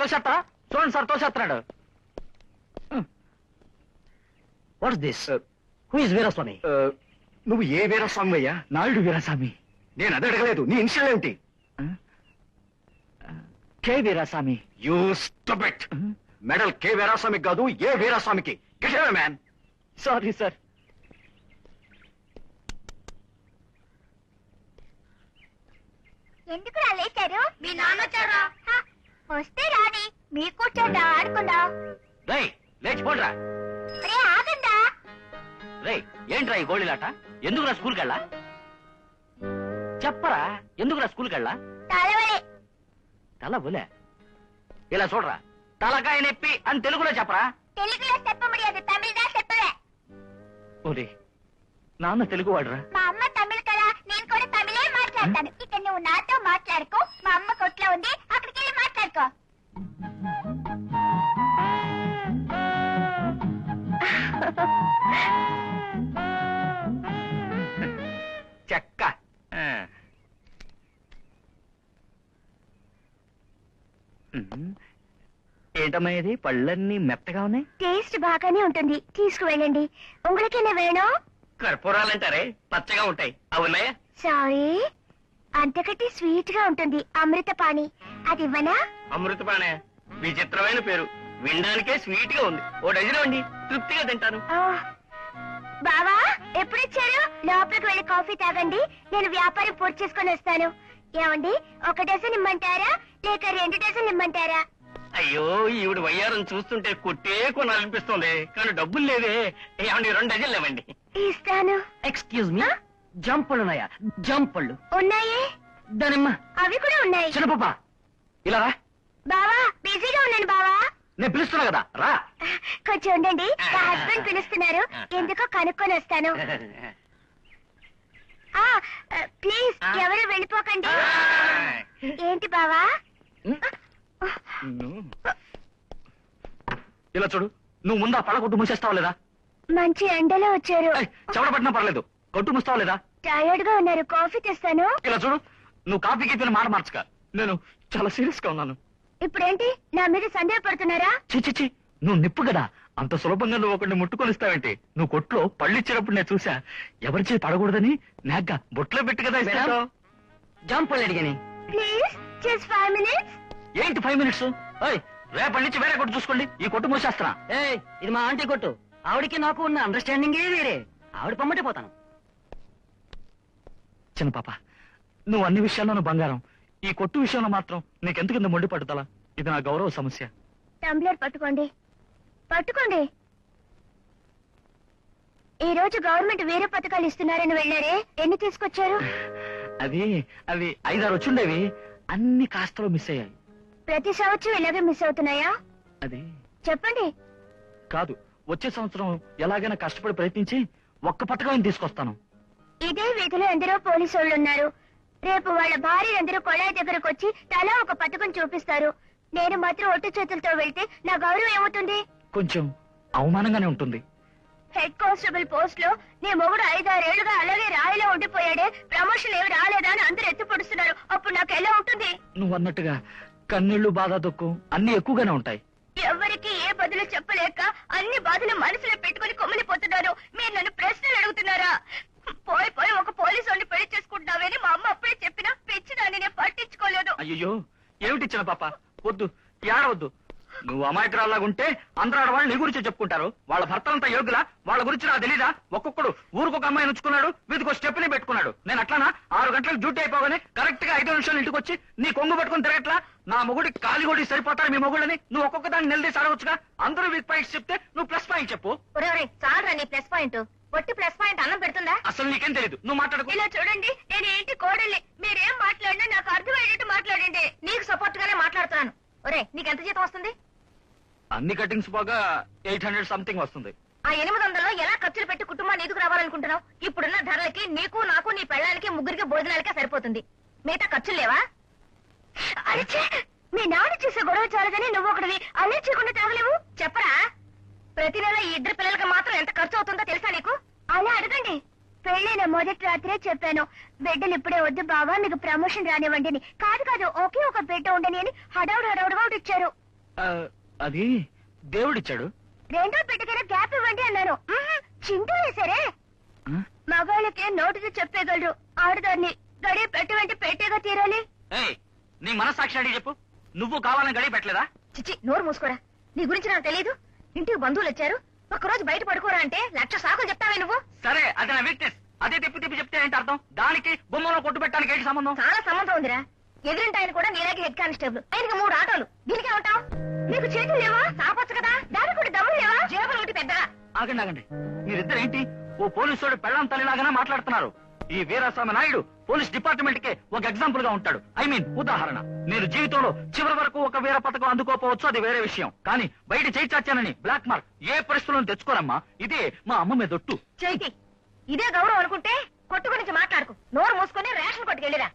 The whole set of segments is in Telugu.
తోసేస్తా చూడండి sir తోసేస్తున్నాడు what's this who is Veeraswamy నువ్వు ఏ వీరస్వామి అయ్యా? నాయుడు వీరస్వామి. నేను అది అడగలేదు. నీ ఇన్షియల్ ఏమిటి? K Veeraswamy. You stupid medal K వీరాస్వామికి కాదు ఏ వీరాస్వామికి? మ్యాన్ సారీ సార్ ఎందుకు లేచారు? మీ నాన్న వచ్చారా వస్తే రాని. మీ కూర్చోండా ఆడుకుందా రే లేచిపోండ్రా. రే ఆగండా. రే ఏంట్రా ఈ గోళీలాట? ఎందుకురా స్కూల్కి వెళ్ళా చెప్పరా ఎందుకురా స్కూల్కి వెళ్ళా తలవలే. తల బులే ఇలా చూడరా తలకాయ నొప్పి అని తెలుగులో చెప్పరా? తెలుగులో చెప్ప ముడియదు తమిళదా చెప్పవే? ఓరే నాన్న తెలుగు వాడురా మా అమ్మ తమిళ కదా నేను కూడా తమిళే మాట్లాడతాను. ఇక్కడ నువ్వు నాతో మాట్లాడుకో మా అమ్మ కొట్లో ఉంది మాట్లాడుకో చెక్క. ఏంటమ్మా ఇది? పళ్ళన్నీ మెత్తగా ఉన్నాయి? టేస్ట్ బాగానే ఉంటుంది. తీసుకువెళ్ళండి. ఉంగులకేనా వేణం? కర్పూరాలంటారే? పచ్చగా ఉంటాయి. అవునాయా సారీ. అంతకంటే స్వీట్గా ఉంటుంది. అమృతపాణి. అది ఇవ్వనా అమృతపాణే విచిత్రమైన పేరు. వినడానికే స్వీట్గా ఉంది. ఓ డజన్ అండి తృప్తిగా తింటాను. బావా ఎప్పుడొచ్చారు? లోపలికి వెళ్ళి కాఫీ తాగండి. నేను వ్యాపారం పూర్తి చేసుకొని వస్తాను. ఏమండి ఒక డజన్ ఇమ్మంటారా? లేక రెండు డజన్ ఇమ్మంటారా? అయ్యో ఈవిడ వయ్యారం చూస్తుంటే కొట్టే కొనాలనిపిస్తుంది. కానీ డబ్బులు లేవే. ఏమండి రెండు డజన్లు ఇవ్వండి. ఇస్తాను. ఎక్స్క్యూజ్ మీ జంపళ్ళు ఉన్నాయా? జంపళ్ళు. ఉన్నాయే? దానిమ్మ. అవి కూడా ఉన్నాయి. చిన్నపాప ఇలా రా. బావా బిజీగా ఉన్నాను బావా. నేను పిలుస్తున్నా కదా రా. కొంచెం ఉండండి మా హస్బెండ్ పిలుస్తున్నారు. ఎందుకో కనుక్కొని వస్తాను. ఆ ప్లీజ్ ఎవరు వెళ్ళిపోకండి? ఏంటి బావా? ఇలా చూడు నువ్వు ముందా పళ్ళ కొట్టు మూసేస్తావా లేదా? మంచి ఎండలో వచ్చారు. ఏయ్, చెమట పట్టినా పర్లేదు. కొట్టు మూస్తావా లేదా? టైర్డ్గా ఉన్నారు కాఫీ తెస్తాను. ఇలా చూడు నువ్వు కాఫీ గీపిన మాట మార్చక. నేను చాలా సీరియస్గా ఉన్నాను. ఇప్పుడేంటి? నా మీద సందేహపడుతున్నారా? చి చి చి నువ్వు నిప్పు కదా. అంత సులభంగా నువ్వు ఒకరిని ముట్టుకొనిస్తావేంటి. నువ్వు కొట్లో పళ్ళు ఇచ్చినప్పుడు నేను చూసా ఎవరి చేయి పడకూడదని నాగ్గా బొట్లో పెట్టి కదా ఇస్తాను జంపళ్ళు అడిగాని. Please just five minutes. ఏంటి ఫైవ్ మినిట్స్? ఓయ్ రేపటి నుంచి వేరే కొట్టు చూసుకోండి. ఈ కొట్టు మూసేస్తున్నా. ఏయ్ ఇది మా ఆంటీ కొట్టు. ఆవిడకి నాకు ఉన్న అండర్స్టాండింగ్ వేరే. ఆవిడ పమ్మటే పోతాను. చిన్న పాప నువ్వు అన్ని విషయాల్లోనూ బంగారం. ఈ కొట్టు విషయంలో మాత్రం నీకెందుకు ఇంత మొండి పట్టుదల? ఇది నా గౌరవ సమస్య. టంబ్లర్ పట్టుకోండి. పట్టుకోండి. ఈ రోజు గవర్నమెంట్ వేరే పథకాలు ఇస్తున్నారని వెళ్ళారే. ఎన్ని తీసుకొచ్చారు? అది అవి ఐదారు వచ్చుండేవి. అన్ని కాస్తలో మిస్ అయ్యాయి. ప్రతి సంవత్సరం ఇలాగే మిస్ అవుతున్నాయా? అది. చెప్పండి. కాదు వచ్చే సంవత్సరం ఎలాగైనా కష్టపడి ప్రయత్నించి ఒక్క పథకం తీసుకొస్తాను. ఇదే వీధిలో ఎందరో పోలీసు వాళ్ళు ఉన్నారు రేపు వాళ్ళ భార్య అందరూ కొళాయి దగ్గరకు వచ్చి తలా ఒక పథకం చూపిస్తారు. నేను మాత్రం ఒట్టు చేతులతో వెళ్తే నా గౌరవం ఏమవుతుంది కొంచెం అవమానంగానే ఉంటుంది. హెడ్ కానిస్టేబుల్ పోస్ట్లో నీ మొగుడు ఐదారేళ్ళుగా అలాగే రాయిలో ఉండిపోయాడే ప్రమోషన్ ఏమి రాలేదా అని అందరూ ఎత్తి పొడుస్తున్నారు. అప్పుడు నాకు ఎలా ఉంటుంది? నువ్వు అన్నట్టుగా కన్నీళ్ళు బాధ దుఃఖం అన్ని ఎక్కువగానే ఉంటాయి. ఎవరికి ఏ బదులు చెప్పలేక అన్ని బాధలు మనసులో పెట్టుకుని కొమ్మిలిపోతున్నారు మీరు నన్ను ప్రశ్నలు అడుగుతున్నారా? పోయి పోయి ఒక పోలీసు వాడిని పెళ్ళి చేసుకుంటున్నావని మా అమ్మ అప్పుడే చెప్పినా పెంచిదాన్ని నేను పట్టించుకోలేదు అయ్యో ఏమిటిచ్చిన పాప వద్దు ఏడవద్దు. నువ్వు అమాయకురాలాగుంటే అందరూ ఆడవాళ్ళు నీ గురించి చెప్పుకుంటారు. వాళ్ళ భర్తలంతా యోగులా? వాళ్ళ గురించి నాకు తెలీదా? ఒక్కొక్కడు ఊరికొక అమ్మాయిని ఉంచుకున్నాడు వీధికి ఒక స్టెప్ని పెట్టుకున్నాడు. నేను అట్లానా? ఆరు గంటలకు డ్యూటీ అయిపోగానే కరెక్ట్గా ఐదు నిమిషాలు ఇంటికి వచ్చి నీ కొంగు పట్టుకుని తిరగట్లా? నా మొగుడి కాలి కొడి సరిపోతారు మీ మొగుళ్ళని? నువ్వు ఒక్కొక్క దాన్ని నిలదీసి అడగచ్చుగా అందరూ వీక్ పాయింట్స్ చెప్తే నువ్వు ప్లస్ పాయింట్ చెప్పు. చాలరా నీ ప్లస్ పాయింట్. ఒట్టి ప్లస్ పాయింట్ అన్నం పెడుతుందా? అసలు నీకేం తెలియదు నువ్వు మాట్లాడుకో. ఇలా చూడండి నేను ఏంటి కోడల్ని? మీరేం మాట్లాడినా నాకు అర్థమయ్యేటట్టు మాట్లాడండి. నీకు సపోర్ట్ గానే మాట్లాడుతున్నాను. ఒరే నీకు ఎంత జీతం వస్తుంది? అన్ని కటింగ్స్ పోగా ఎయిట్ హండ్రెడ్ సంథింగ్ వస్తుంది. ఆ ఎనిమిది వందల్లో ఎలా ఖర్చులు పెట్టి కుటుంబాన్ని ఎదుగు రావాలనుకుంటున్నావు? ఇప్పుడున్న ధరలకి నీకు నాకు నీ పెళ్ళానికి ముగ్గురికి భోజనాలకే సరిపోతుంది. మిగతా ఖర్చులు లేవా? అరిచే మీ నాన్న చేసే గొడవ చాలదని నువ్వు ఒకటివి చేయకుండా తాగలేవు చెప్పరా? ప్రతి నెల ఈ ఇద్దరు పిల్లలకి మాత్రం ఎంత ఖర్చు అవుతుందో తెలుసా నీకు? అలా అడగండి. పెళ్ళైన మొదటి రాత్రే చెప్పాను. బిడ్డలు ఇప్పుడే వద్దు బావా మీకు ప్రమోషన్ రానివ్వండి అని. కాదు కాదు ఒకే ఒక బిడ్డ ఉండని అని హడావుడు హడావుడుగా ఇచ్చారు. అది దేవుడిచ్చాడు. రెండో బిడ్డకైనా గ్యాప్ ఇవ్వండి అన్నాను. చింటూ ఆ? మగాళ్ళకి నోటికి చెప్పేయగలరు ఆడదాన్ని గడియ పెట్టమంటే పెట్టేగా తీరాలి. నీ మనసాక్షి అడిగి చెప్పు. నువ్వు కావాలని గడి పెట్టలేదా? చిచ్చి నోరు మూసుకోరా. నీ గురించి నాకు తెలియదు ఇంటికి బంధువులు వచ్చారు. ఒక్కరోజు బయట పడుకోరా అంటే లక్ష సాకులు చెప్తావే నువ్వు. సరే అది నా వీక్నెస్ అదే తిప్పి తిప్పి చెప్తే ఏంటి అర్థం? దానికి బొమ్మలో కొట్టు పెట్టడానికి ఏంటి సంబంధం? చాలా సంబంధం ఉందిరా. ఎదురింటి ఆయన కూడా నీలాగే హెడ్ కానిస్టేబుల్. ఆయనకి మూడు ఆటోలు. దీనికి ఏమంటావు? నీకు చేతులు లేవా? సాపొచ్చు కదా? దానికి కూడా దమ్ములు లేవా? జేబులు ఒకటి పెద్దగా. ఆగండి ఆగండి. మీరిద్దరు ఏంటి ఓ పోలీసుడు పెళ్ళం తల్లిలాగానే మాట్లాడుతున్నారు. ఈ వీరాస్వామి నాయుడు పోలీస్ డిపార్ట్మెంట్ కే ఒక ఎగ్జాంపుల్గా ఉంటాడు. ఐ మీన్ ఉదాహరణ. నేను జీవితంలో చివరి వరకు ఒక వీర పథకం అందుకోపోవచ్చు అది వేరే విషయం. కానీ బయట చేయి చాచానని బ్లాక్ మార్క్. ఏ పరిస్థితులను తెచ్చుకోనమ్మా ఇదే మా అమ్మ మీద ఒట్టు. చేతి ఇదే గౌరవం అనుకుంటే కొట్టు గురించి మాట్లాడుకు. నోరు మూసుకొని రేషన్ కొట్టుకెళ్ళిరా.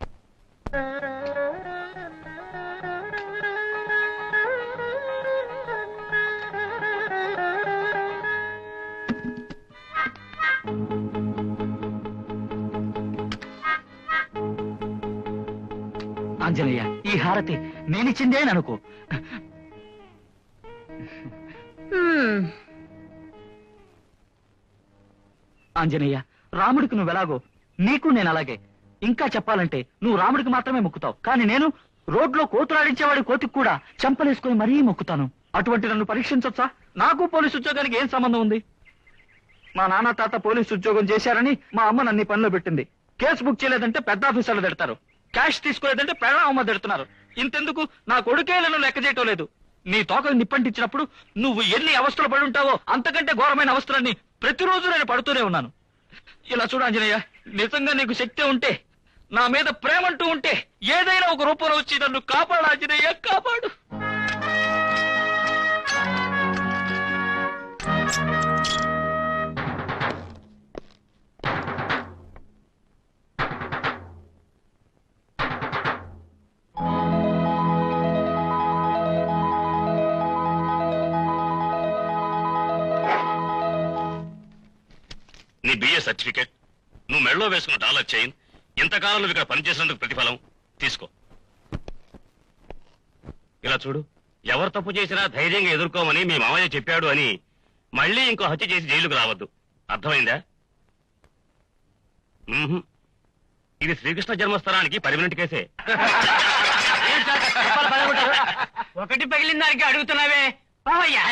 ఆంజనేయ ఈ హారతి నేనిచ్చిందే అని అనుకో. ఆంజనేయ రాముడికి నువ్వు ఎలాగో నీకు నేను అలాగే. ఇంకా చెప్పాలంటే నువ్వు రాముడికి మాత్రమే మొక్కుతావు. కానీ నేను రోడ్లో కోతులాడించేవాడి కోతికి కూడా చంపలేసుకుని మరీ మొక్కుతాను. అటువంటి నన్ను పరీక్షించొచ్చా? నాకు పోలీసు ఉద్యోగానికి ఏం సంబంధం ఉంది? మా నాన్న తాత పోలీసు ఉద్యోగం చేశారని మా అమ్మ నన్ను పనిలో పెట్టింది. కేసు బుక్ చేయలేదంటే పెద్ద ఆఫీసర్లు తిడతారు. క్యాష్ తీసుకోలేదంటే పెళ్ళ అమ్మ తిడుతున్నారు. ఇంతెందుకు నా కొడుకే నన్ను లెక్క చేయటం లేదు. నీ తోకలు నిప్పంటించినప్పుడు నువ్వు ఎన్ని అవస్థలు పడి ఉంటావో అంతకంటే ఘోరమైన అవస్థలన్నీ ప్రతిరోజు నేను పడుతూనే ఉన్నాను. ఇలా చూడు ఆంజనేయ నిజంగా నీకు శక్తి ఉంటే నా మీద ప్రేమంటూ ఉంటే ఏదైనా ఒక రూపంలో వచ్చి నన్ను కాపాడు ఆంజనేయ కాపాడు. నీ బిఏ సర్టిఫికేట్ నువ్వు మెడలో వేసుకున్న డాలర్ చైన్ ఇంతకాలం నువ్వు ఇక్కడ పనిచేసినందుకు ప్రతిఫలం. తీసుకో. ఇలా చూడు ఎవరు తప్పు చేసినా ధైర్యంగా ఎదుర్కోమని మీ మామయ్య చెప్పాడు అని మళ్ళీ ఇంకో హత్య చేసి జైలుకు రావద్దు. అర్థమైందా. ఇది శ్రీకృష్ణ జన్మస్థలానికి పర్మనెంట్ కేసే. ఒకటి పగిలిన దానికి అడుగుతున్నావే. పావయ్యా.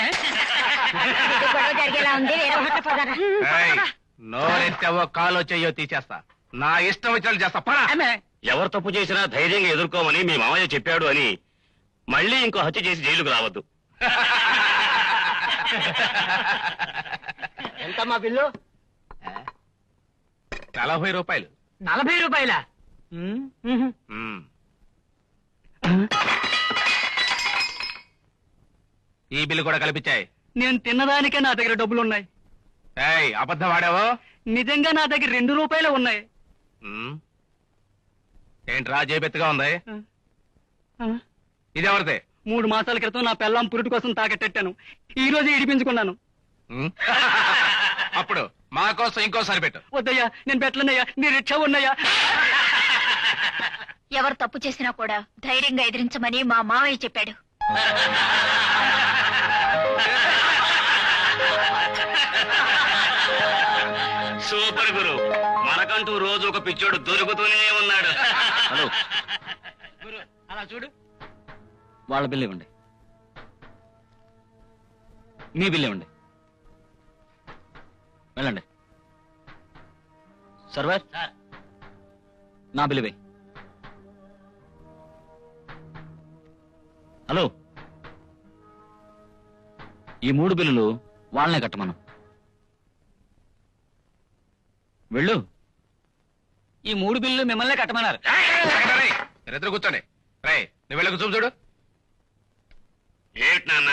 గొడవ జరిగేలా ఉంది వేరే మాట పదరా. నోరెత్తావో కాలో చెయ్యో తీసేస్తా. నా ఇష్టం వచ్చినట్టు చేస్తా. పరా ఎవరు తప్పు చేసినా ధైర్యంగా ఎదుర్కోమని మీ మామయ్య చెప్పాడు అని మళ్ళీ ఇంకో హత్య చేసి జైలుకు రావద్దు. ఎంతమ్మా బిల్లు? నలభై రూపాయలు. నలభై రూపాయల? మ్మ్. ఈ బిల్లు కూడా కల్పించాయి. నేను తిన్నదానికే నా దగ్గర డబ్బులు ఉన్నాయి ఏయ్ అబద్ధం ఆడావో? నిజంగా నా దగ్గర రెండు రూపాయలు ఉన్నాయి. ఏంట్రా జేబెత్తుగా ఉంది? ఇదెవరిది? మూడు మాసాల క్రితం నా పెళ్ళాం పురుటి కోసం తాకట్టెట్టాను ఈ రోజు ఇడిపించుకున్నాను. అప్పుడు మా కోసం ఇంకోసారి పెట్టు. వద్దయ్యా నేను పెట్టలేనయ్యా నీ రిక్షా ఉన్నాయా ఎవరు తప్పు చేసినా కూడా ధైర్యంగా ఎదిరించమని మా మావయ్య చెప్పాడు. మనకంటూ రోజు ఒక పిచ్చోడు దొరుకుతూనే ఉన్నాడు. హలో. గురు అలా చూడు. వాళ్ళ బిల్లు ఇవ్వండి. మీ బిల్లు ఇవ్వండి. వెళ్ళండి. సర్వర్? నా బిల్లు ఇవ్వండి హలో. ఈ మూడు బిల్లులు వాళ్ళనే కట్టమను. వెళ్ళు. ఈ మూడు బిల్లు మిమ్మల్నే కట్టమన్నారు. మీరిద్దరు కూర్చోండి. రే నువ్వు వెళ్ళకు చూపు చూడు. ఏంటి నాన్న?